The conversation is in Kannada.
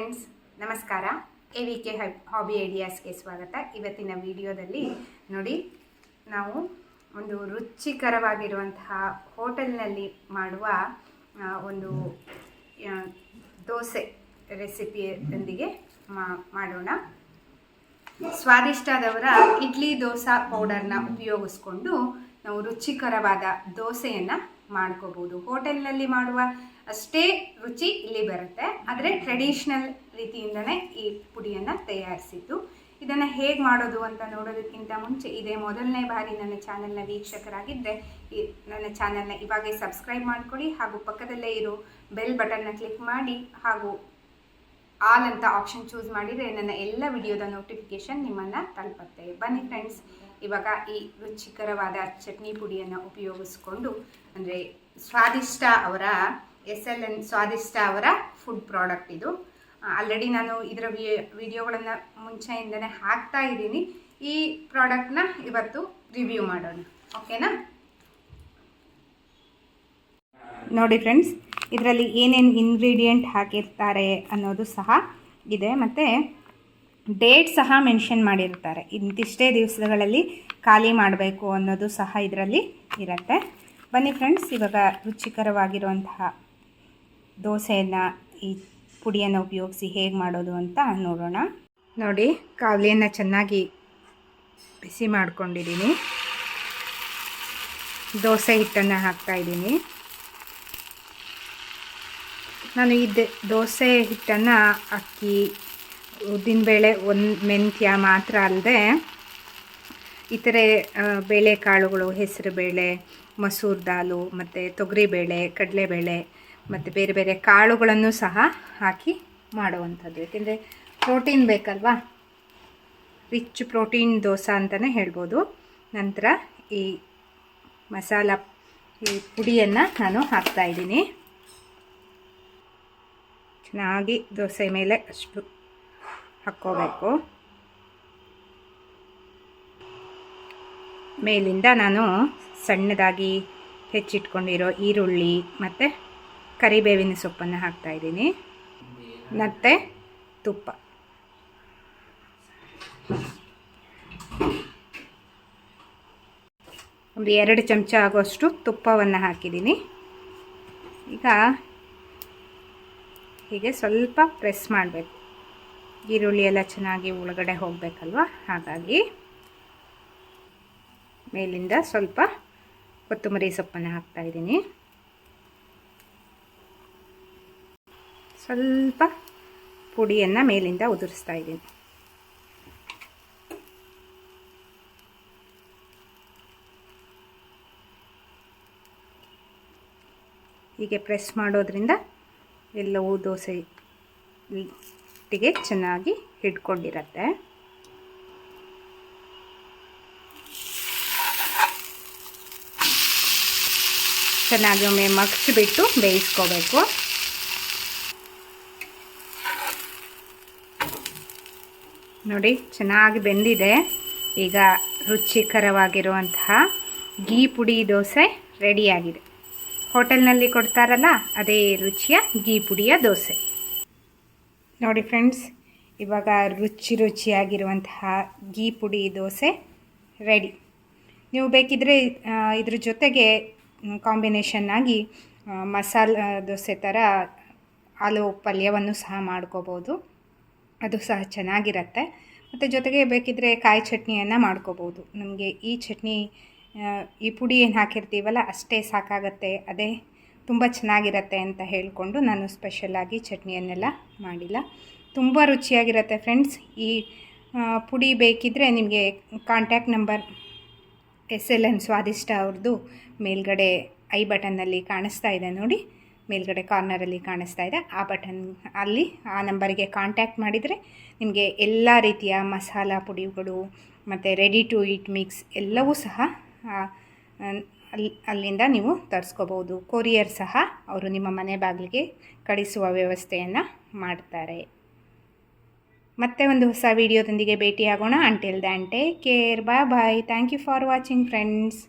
ಫ್ರೆಂಡ್ಸ್, ನಮಸ್ಕಾರ. ಎ ವಿ ಕೆ ಹಾಬಿ ಐಡಿಯಾಸ್ಗೆ ಸ್ವಾಗತ. ಇವತ್ತಿನ ವಿಡಿಯೋದಲ್ಲಿ ನೋಡಿ, ನಾವು ಒಂದು ರುಚಿಕರವಾಗಿರುವಂತಹ ಹೋಟೆಲ್ನಲ್ಲಿ ಮಾಡುವ ಒಂದು ದೋಸೆ ರೆಸಿಪಿಯೊಂದಿಗೆ ಮಾಡೋಣ. ಸ್ವಾದಿಷ್ಟಾದವರ ಇಡ್ಲಿ ದೋಸಾ ಪೌಡರ್ನ ಉಪಯೋಗಿಸ್ಕೊಂಡು ನಾವು ರುಚಿಕರವಾದ ದೋಸೆಯನ್ನು ಮಾಡ್ಕೋಬೋದು. ಹೋಟೆಲ್ನಲ್ಲಿ ಮಾಡುವ ಅಷ್ಟೇ ರುಚಿ ಇಲ್ಲಿ ಬರುತ್ತೆ. ಆದರೆ ಟ್ರೆಡಿಷ್ನಲ್ ರೀತಿಯಿಂದನೇ ಈ ಪುಡಿಯನ್ನು ತಯಾರಿಸಿದ್ದು. ಇದನ್ನು ಹೇಗೆ ಮಾಡೋದು ಅಂತ ನೋಡೋದಕ್ಕಿಂತ ಮುಂಚೆ ಇದೇ ಮೊದಲನೇ ಬಾರಿ ನನ್ನ ಚಾನಲ್ನ ವೀಕ್ಷಕರಾಗಿದ್ದರೆ ಈ ನನ್ನ ಚಾನಲ್ನ ಇವಾಗೇ ಸಬ್ಸ್ಕ್ರೈಬ್ ಮಾಡ್ಕೊಳ್ಳಿ ಹಾಗೂ ಪಕ್ಕದಲ್ಲೇ ಇರೋ ಬೆಲ್ ಬಟನ್ನ ಕ್ಲಿಕ್ ಮಾಡಿ ಹಾಗೂ ಆಲ್ ಅಂತ ಆಪ್ಷನ್ ಚೂಸ್ ಮಾಡಿದರೆ ನನ್ನ ಎಲ್ಲ ವಿಡಿಯೋದ ನೋಟಿಫಿಕೇಶನ್ ನಿಮ್ಮನ್ನು ತಲುಪತ್ತೆ. ಬನ್ನಿ ಫ್ರೆಂಡ್ಸ್ ಇವಾಗ ಈ ರುಚಿಕರವಾದ ಚಟ್ನಿ ಪುಡಿಯನ್ನು ಉಪಯೋಗಿಸ್ಕೊಂಡು, ಅಂದರೆ ಸ್ವಾದಿಷ್ಟ ಅವರ ಎಸ್ ಎಲ್ ಎನ್ ಸ್ವಾದಿಷ್ಟ ಅವರ ಫುಡ್ ಪ್ರಾಡಕ್ಟ್ ಇದು. ಆಲ್ರೆಡಿ ನಾನು ಇದರ ವಿಡಿಯೋಗಳನ್ನು ಮುಂಚೆಯಿಂದನೇ ಹಾಕ್ತಾ ಇದ್ದೀನಿ. ಈ ಪ್ರಾಡಕ್ಟ್ನ ಇವತ್ತು ರಿವ್ಯೂ ಮಾಡೋಣ. ಓಕೆನಾ? ನೋಡಿ ಫ್ರೆಂಡ್ಸ್, ಇದರಲ್ಲಿ ಏನೇನು ಇಂಗ್ರೀಡಿಯೆಂಟ್ ಹಾಕಿರ್ತಾರೆ ಅನ್ನೋದು ಸಹ ಇದೆ. ಮತ್ತು ಡೇಟ್ ಸಹ ಮೆನ್ಷನ್ ಮಾಡಿರ್ತಾರೆ. ಇಂತಿಷ್ಟೇ ದಿವಸಗಳಲ್ಲಿ ಖಾಲಿ ಮಾಡಬೇಕು ಅನ್ನೋದು ಸಹ ಇದರಲ್ಲಿ ಇರುತ್ತೆ. ಬನ್ನಿ ಫ್ರೆಂಡ್ಸ್, ಇವಾಗ ರುಚಿಕರವಾಗಿರುವಂತಹ ದೋಸೆಯನ್ನು ಈ ಪುಡಿಯನ್ನು ಉಪಯೋಗಿಸಿ ಹೇಗೆ ಮಾಡೋದು ಅಂತ ನೋಡೋಣ. ನೋಡಿ, ಕಾವಲಿಯನ್ನು ಚೆನ್ನಾಗಿ ಬಿಸಿ ಮಾಡ್ಕೊಂಡಿದ್ದೀನಿ. ದೋಸೆ ಹಿಟ್ಟನ್ನು ಹಾಕ್ತಾ ಇದ್ದೀನಿ. ನಾನು ಈ ದೋಸೆ ಹಿಟ್ಟನ್ನು ಅಕ್ಕಿ ಉದ್ದಿನಬೇಳೆ ಒಂದು ಮೆಂತ್ಯ ಮಾತ್ರ ಅಲ್ಲದೆ ಇತರೆ ಬೇಳೆಕಾಳುಗಳು ಬೇಳೆಕಾಳುಗಳು ಹೆಸರುಬೇಳೆ ಮಸೂರ್ ದಾಲು, ಮತ್ತು ತೊಗರಿಬೇಳೆ ಕಡಲೆಬೇಳೆ ಮತ್ತು ಬೇರೆ ಬೇರೆ ಕಾಳುಗಳನ್ನು ಸಹ ಹಾಕಿ ಮಾಡುವಂಥದ್ದು. ಏಕೆಂದರೆ ಪ್ರೋಟೀನ್ ಬೇಕಲ್ವಾ? ರಿಚ್ ಪ್ರೋಟೀನ್ ದೋಸೆ ಅಂತಲೇ ಹೇಳ್ಬೋದು. ನಂತರ ಈ ಮಸಾಲ, ಈ ಪುಡಿಯನ್ನು ನಾನು ಹಾಕ್ತಾ ಇದ್ದೀನಿ. ಚೆನ್ನಾಗಿ ದೋಸೆ ಮೇಲೆ ಅಷ್ಟು ಹಾಕ್ಕೋಬೇಕು. ಮೇಲಿಂದ ನಾನು ಸಣ್ಣದಾಗಿ ಹೆಚ್ಚಿಟ್ಕೊಂಡಿರೋ ಈರುಳ್ಳಿ ಮತ್ತು ಕರಿಬೇವಿನ ಸೊಪ್ಪನ್ನು ಹಾಕ್ತಾ ಇದ್ದೀನಿ. ಮತ್ತು ತುಪ್ಪ. ಒಂದು ಎರಡು ಚಮಚ ಆಗುವಷ್ಟು ತುಪ್ಪವನ್ನು ಹಾಕಿದ್ದೀನಿ. ಈಗ ಹೀಗೆ ಸ್ವಲ್ಪ ಪ್ರೆಸ್ ಮಾಡಬೇಕು. ಈರುಳ್ಳಿ ಎಲ್ಲ ಚೆನ್ನಾಗಿ ಒಳಗಡೆ ಹೋಗಬೇಕಲ್ವ? ಹಾಗಾಗಿ ಮೇಲಿಂದ ಸ್ವಲ್ಪ ಕೊತ್ತಂಬರಿ ಸೊಪ್ಪನ್ನು ಹಾಕ್ತಾ ಸ್ವಲ್ಪ ಪುಡಿಯನ್ನು ಮೇಲಿಂದ ಉದುರಿಸ್ತಾ ಇದ್ದೀನಿ. ಹೀಗೆ ಪ್ರೆಸ್ ಮಾಡೋದ್ರಿಂದ ಎಲ್ಲವೂ ದೋಸೆ ಟಿಗೆ ಚೆನ್ನಾಗಿ ಹಿಡ್ಕೊಂಡಿರತ್ತೆ. ಚೆನ್ನಾಗಿ ಒಮ್ಮೆ ಮಗ್ಚಿಬಿಟ್ಟು ಬೇಯಿಸ್ಕೋಬೇಕು. ನೋಡಿ ಚೆನ್ನಾಗಿ ಬೆಂದಿದೆ. ಈಗ ರುಚಿಕರವಾಗಿರುವಂತಹ ಗೀ ಪುಡಿ ದೋಸೆ ರೆಡಿಯಾಗಿದೆ. ಹೋಟೆಲ್ನಲ್ಲಿ ಕೊಡ್ತಾರಲ್ಲ ಅದೇ ರುಚಿಯ ಗೀ ಪುಡಿಯ ದೋಸೆ. ನೋಡಿ ಫ್ರೆಂಡ್ಸ್ ಇವಾಗ ರುಚಿ ರುಚಿಯಾಗಿರುವಂತಹ ಗೀ ಪುಡಿ ದೋಸೆ ರೆಡಿ. ನೀವು ಬೇಕಿದ್ದರೆ ಆ, ಇದ್ರ ಜೊತೆಗೆ ಕಾಂಬಿನೇಷನ್ ಆಗಿ ಮಸಾಲ ದೋಸೆ ಥರ ಆಲೂ ಪಲ್ಯವನ್ನು ಸಹ ಮಾಡ್ಕೋಬೋದು. ಅದು ಸಹ ಚೆನ್ನಾಗಿರತ್ತೆ. ಮತ್ತು ಜೊತೆಗೆ ಬೇಕಿದ್ದರೆ ಕಾಯಿ ಚಟ್ನಿಯನ್ನು ಮಾಡ್ಕೋಬೋದು. ನಮಗೆ ಈ ಚಟ್ನಿ ಈ ಪುಡಿ ಏನು ಹಾಕಿರ್ತೀವಲ್ಲ ಅಷ್ಟೇ ಸಾಕಾಗತ್ತೆ. ಅದೇ ತುಂಬ ಚೆನ್ನಾಗಿರತ್ತೆ ಅಂತ ಹೇಳಿಕೊಂಡು ನಾನು ಸ್ಪೆಷಲಾಗಿ ಚಟ್ನಿಯನ್ನೆಲ್ಲ ಮಾಡಿಲ್ಲ. ತುಂಬ ರುಚಿಯಾಗಿರುತ್ತೆ ಫ್ರೆಂಡ್ಸ್ ಈ ಪುಡಿ ಬೇಕಿದ್ದರೆ ನಿಮಗೆ contact number S L N ಸ್ವಾದಿಷ್ಟ ಅವ್ರದ್ದು ಮೇಲ್ಗಡೆ ಐ ಬಟನ್ನಲ್ಲಿ ಕಾಣಿಸ್ತಾ ಇದೆ ನೋಡಿ. ಮೇಲ್ಗಡೆ ಕಾರ್ನರಲ್ಲಿ ಕಾಣಿಸ್ತಾ ಇದೆ. ಆ ಬಟನ್ ಅಲ್ಲಿ ಆ ನಂಬರಿಗೆ ಕಾಂಟ್ಯಾಕ್ಟ್ ಮಾಡಿದರೆ ನಿಮಗೆ ಎಲ್ಲ ರೀತಿಯ ಮಸಾಲ ಪುಡಿಗಳು ಮತ್ತು ರೆಡಿ ಟು ಈಟ್ ಮಿಕ್ಸ್ ಎಲ್ಲವೂ ಸಹ ಅಲ್ಲಿ ಅಲ್ಲಿಂದ ನೀವು ತರಿಸ್ಕೋಬೋದು ಕೊರಿಯರ್ ಸಹ ಅವರು ನಿಮ್ಮ ಮನೆ ಬಾಗಿಲಿಗೆ ಕಳಿಸುವ ವ್ಯವಸ್ಥೆಯನ್ನು ಮಾಡ್ತಾರೆ. ಮತ್ತೆ ಒಂದು ಹೊಸ ವಿಡಿಯೋದೊಂದಿಗೆ ಭೇಟಿಯಾಗೋಣ. Until then take care bye bye thank you for watching friends